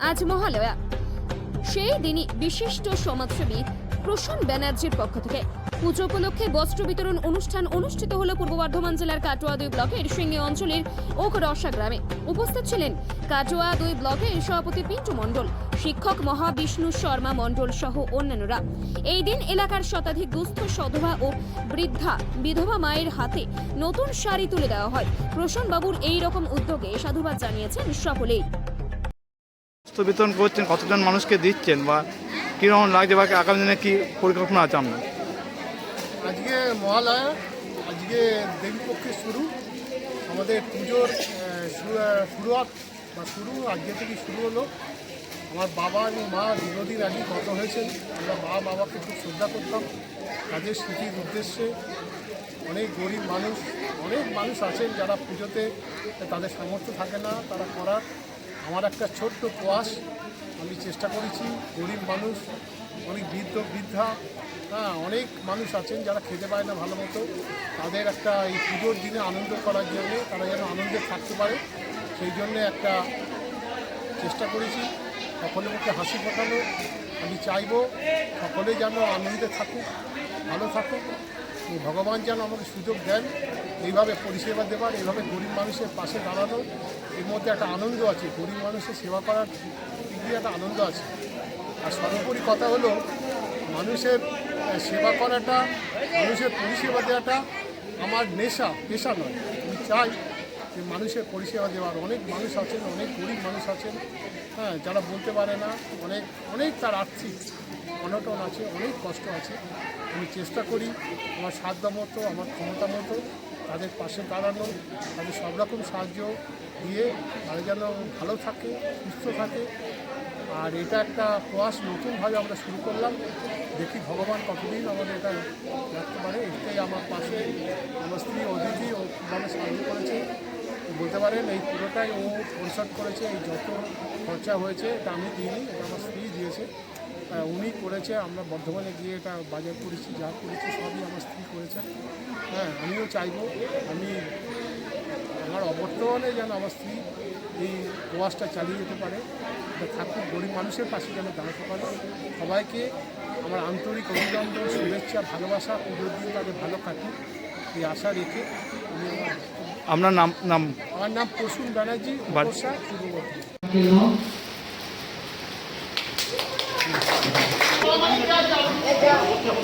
আজ মহালয়া। সেই দিনই বিশিষ্ট সমাজসেবী প্রসন্ন ব্যানার্জির পক্ষ থেকে পুজো উপলক্ষে বস্ত্র বিতরণ অনুষ্ঠান অনুষ্ঠিত হল পূর্ব বর্ধমান জেলার কাটোয়া দুই ব্লকের সিঙ্গে অঞ্চলের ওকরসা গ্রামে। উপস্থিত ছিলেন কাটোয়া দুই ব্লকের সভাপতি পিন্টু মণ্ডল, শিক্ষক মহাবিষ্ণু শর্মা মণ্ডল সহ অন্যান্যরা। এই দিন এলাকার শতাধিক দুস্থ সধবা ও বৃদ্ধা বিধবা মায়ের হাতে নতুন শাড়ি তুলে দেওয়া হয়। প্রসন্ন বাবুর এই রকম উদ্যোগে সাধুবাদ জানিয়েছেন সকলেই। বস্ত্র বিতরণ করছেন, কতজন মানুষকে দিচ্ছেন বা কীরকম লাগছে বা আগামী দিনে কী পরিকল্পনা আছে আপনার? আজকে মহালয়া, আজকে দেবীপক্ষের শুরু। আমাদের পুজোর শুরুয়াত বা শুরু, আজকে থেকে শুরু হলো। আমার বাবা এবং মা দীর্ঘদিন আগে গত হয়েছেন। আমরা মা বাবাকে খুব শ্রদ্ধা করতাম। তাদের স্মৃতির উদ্দেশ্যে অনেক গরিব মানুষ, অনেক মানুষ আছেন যারা পুজোতে তাদের সামর্থ্য থাকে না, তারা করার। আমার একটা ছোট্ট প্রয়াস আমি চেষ্টা করেছি, গরিব মানুষ, অনেক বৃদ্ধ, বৃদ্ধা হ্যাঁ অনেক মানুষ আছেন যারা খেতে পায় না ভালো মতো। তাদের একটা এই পুজোর দিনে আনন্দ করার জন্য তারা যেন আনন্দে থাকতে পারে, সেই জন্যে একটা চেষ্টা করেছি। সকলের মুখে হাসি ফোটানো। আমি চাইব সকলে যেন আনন্দে থাকুক, ভালো থাকুক। ভগবান যেন আমাকে সুযোগ দেন। এইভাবে পরিষেবা দেবার এইভাবে গরিব মানুষের পাশে দাঁড়ানো এর মধ্যে একটা আনন্দ আছে। গরিব মানুষের সেবা করার দিক একটা আনন্দ আছে। আর সর্বোপরি কথা হলো, মানুষের সেবা করাটা, মানুষের পরিষেবা দেওয়াটা আমার নেশা, পেশা নয়। আমি চাই যে মানুষের পরিষেবা দেওয়ার। অনেক মানুষ আছেন, অনেক গরিব মানুষ আছেন হ্যাঁ যারা বলতে পারে না, অনেক অনেক তার আর্থিক অনটন আছে, অনেক কষ্ট আছে। আমি চেষ্টা করি আমার সাধ্য মতো, আমার ক্ষমতা মতো তাদের পাশে দাঁড়ানো, তাদের সব রকম সাহায্য দিয়ে তারা যেন ভালো থাকে, সুস্থ থাকে। আর এটা একটা প্রয়াস নতুনভাবে আমরা শুরু করলাম। দেখি ভগবান কতদিন আমাদের এটা রাখতে পারে। এটাই আমার পাশে। আমার স্ত্রী অদিতি, ও মানে সাহায্য করেছে। বলতে পারেন, এই পুরোটাই ও পরিশোধ করেছে। এই যত খরচা হয়েছে, এটা আমি দিইনি, এটা আমার স্ত্রী দিয়েছে। উনি করেছে আমরা বর্ধমানে গিয়ে এটা বাজার করেছি যা করেছি সবই আমার স্ত্রী করেছে। হ্যাঁ আমিও চাইব আমি আমার অবর্তমানে যেন আমার স্ত্রী এই প্রয়াসটা চালিয়ে যেতে পারে থাকুক গরিব মানুষের পাশে যেন দাঁড়াতে পারে। সবাইকে আমার আন্তরিক অভিনন্দন শুভেচ্ছা ভালোবাসা পুজোর দিন তাদের ভালো কাটুক এই আশা রেখে আমি আমার আপনার নাম নাম আমার নাম প্রসূন ব্যানার্জি পূর্ব বর্ধমান